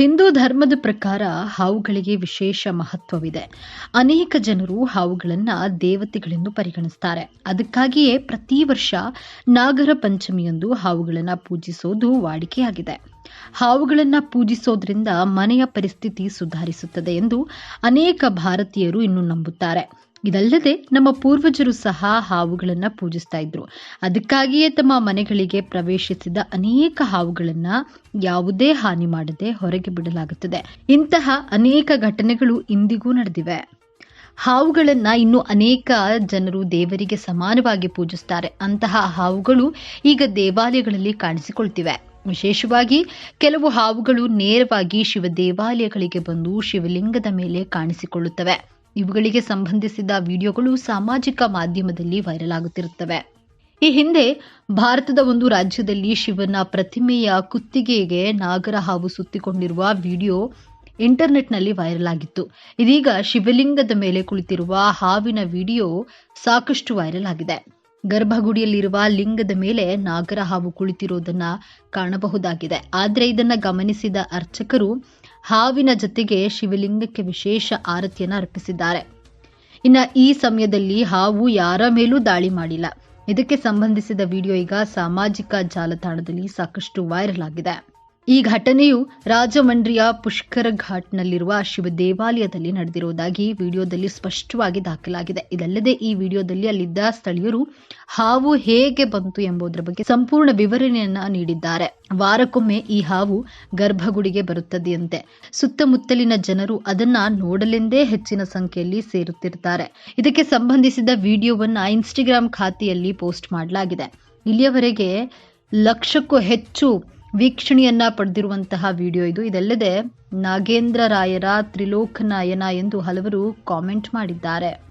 ಹಿಂದೂ ಧರ್ಮದ ಪ್ರಕಾರ ಹಾವುಗಳಿಗೆ ವಿಶೇಷ ಮಹತ್ವವಿದೆ. ಅನೇಕ ಜನರು ಹಾವುಗಳನ್ನು ದೇವತೆಗಳೆಂದು ಪರಿಗಣಿಸ್ತಾರೆ. ಅದಕ್ಕಾಗಿಯೇ ಪ್ರತಿ ವರ್ಷ ನಾಗರ ಪಂಚಮಿಯಂದು ಹಾವುಗಳನ್ನು ಪೂಜಿಸೋದು ವಾಡಿಕೆಯಾಗಿದೆ. ಹಾವುಗಳನ್ನು ಪೂಜಿಸೋದ್ರಿಂದ ಮನೆಯ ಪರಿಸ್ಥಿತಿ ಸುಧಾರಿಸುತ್ತದೆ ಎಂದು ಅನೇಕ ಭಾರತೀಯರು ಇನ್ನು ನಂಬುತ್ತಾರೆ. ಇದಲ್ಲದೆ ನಮ್ಮ ಪೂರ್ವಜರು ಸಹ ಹಾವುಗಳನ್ನು ಪೂಜಿಸ್ತಾ ಇದ್ರು. ಅದಕ್ಕಾಗಿಯೇ ತಮ್ಮ ಮನೆಗಳಿಗೆ ಪ್ರವೇಶಿಸಿದ ಅನೇಕ ಹಾವುಗಳನ್ನು ಯಾವುದೇ ಹಾನಿ ಮಾಡದೆ ಹೊರಗೆ ಬಿಡಲಾಗುತ್ತದೆ. ಇಂತಹ ಅನೇಕ ಘಟನೆಗಳು ಇಂದಿಗೂ ನಡೆದಿವೆ. ಹಾವುಗಳನ್ನ ಇನ್ನು ಅನೇಕ ಜನರು ದೇವರಿಗೆ ಸಮಾನವಾಗಿ ಪೂಜಿಸ್ತಾರೆ. ಅಂತಹ ಹಾವುಗಳು ಈಗ ದೇವಾಲಯಗಳಲ್ಲಿ ಕಾಣಿಸಿಕೊಳ್ತಿವೆ. ವಿಶೇಷವಾಗಿ ಕೆಲವು ಹಾವುಗಳು ನೇರವಾಗಿ ಶಿವ ದೇವಾಲಯಗಳಿಗೆ ಬಂದು ಶಿವಲಿಂಗದ ಮೇಲೆ ಕಾಣಿಸಿಕೊಳ್ಳುತ್ತವೆ. ಇವುಗಳಿಗೆ ಸಂಬಂಧಿಸಿದ ವಿಡಿಯೋಗಳು ಸಾಮಾಜಿಕ ಮಾಧ್ಯಮದಲ್ಲಿ ವೈರಲ್ ಆಗುತ್ತಿರುತ್ತವೆ ಈ ಹಿಂದೆ ಭಾರತದ ಒಂದು ರಾಜ್ಯದಲ್ಲಿ ಶಿವನ ಪ್ರತಿಮೆಯ ಕುತ್ತಿಗೆಗೆ ನಾಗರ ಹಾವು ಸುತ್ತಿಕೊಂಡಿರುವ ವಿಡಿಯೋ ಇಂಟರ್ನೆಟ್ನಲ್ಲಿ ವೈರಲ್ ಆಗಿತ್ತು ಇದೀಗ ಶಿವಲಿಂಗದ ಮೇಲೆ ಕುಳಿತಿರುವ ಹಾವಿನ ವಿಡಿಯೋ ಸಾಕಷ್ಟು ವೈರಲ್ ಆಗಿದೆ. ಗರ್ಭಗುಡಿಯಲ್ಲಿರುವ ಲಿಂಗದ ಮೇಲೆ ನಾಗರ ಹಾವು ಕುಳಿತಿರುವುದನ್ನ ಕಾಣಬಹುದಾಗಿದೆ. ಆದರೆ ಇದನ್ನ ಗಮನಿಸಿದ ಅರ್ಚಕರು ಹಾವಿನ ಜೊತೆಗೆ ಶಿವಲಿಂಗಕ್ಕೆ ವಿಶೇಷ ಆರತಿಯನ್ನು ಅರ್ಪಿಸಿದ್ದಾರೆ. ಇನ್ನ ಈ ಸಮಯದಲ್ಲಿ ಹಾವು ಯಾರ ಮೇಲೂ ದಾಳಿ ಮಾಡಿಲ್ಲ. ಇದಕ್ಕೆ ಸಂಬಂಧಿಸಿದ ವಿಡಿಯೋ ಈಗ ಸಾಮಾಜಿಕ ಜಾಲತಾಣದಲ್ಲಿ ಸಾಕಷ್ಟು ವೈರಲ್ ಆಗಿದೆ. ಈ ಘಟನೆಯು ರಾಜಮಂಡ್ರಿಯ ಪುಷ್ಕರ ಘಾಟ್ನಲ್ಲಿರುವ ಶಿವ ದೇವಾಲಯದಲ್ಲಿ ನಡೆದಿರುವುದಾಗಿ ವಿಡಿಯೋದಲ್ಲಿ ಸ್ಪಷ್ಟವಾಗಿ ದಾಖಲಾಗಿದೆ. ಇದಲ್ಲದೆ ಈ ವಿಡಿಯೋದಲ್ಲಿ ಅಲ್ಲಿದ್ದ ಸ್ಥಳೀಯರು ಹಾವು ಹೇಗೆ ಬಂತು ಎಂಬುದರ ಬಗ್ಗೆ ಸಂಪೂರ್ಣ ವಿವರಣೆಯನ್ನ ನೀಡಿದ್ದಾರೆ. ವಾರಕ್ಕೊಮ್ಮೆ ಈ ಹಾವು ಗರ್ಭಗುಡಿಗೆ ಬರುತ್ತದೆಯಂತೆ. ಸುತ್ತಮುತ್ತಲಿನ ಜನರು ಅದನ್ನ ನೋಡಲೆಂದೇ ಹೆಚ್ಚಿನ ಸಂಖ್ಯೆಯಲ್ಲಿ ಸೇರುತ್ತಿರ್ತಾರೆ. ಇದಕ್ಕೆ ಸಂಬಂಧಿಸಿದ ವಿಡಿಯೋವನ್ನ ಇನ್ಸ್ಟಾಗ್ರಾಮ್ ಖಾತೆಯಲ್ಲಿ ಪೋಸ್ಟ್ ಮಾಡಲಾಗಿದೆ. ಇಲ್ಲಿಯವರೆಗೆ ಲಕ್ಷಕ್ಕೂ ಹೆಚ್ಚು ವೀಕ್ಷಣೆಯನ್ನ ಪಡೆದಿರುವಂತಹ ವಿಡಿಯೋ ಇದು. ಇದಲ್ಲದೆ ನಾಗೇಂದ್ರ ರಾಯರ ತ್ರಿಲೋಕನಾಯನ ಎಂದು ಹಲವರು ಕಾಮೆಂಟ್ ಮಾಡಿದ್ದಾರೆ.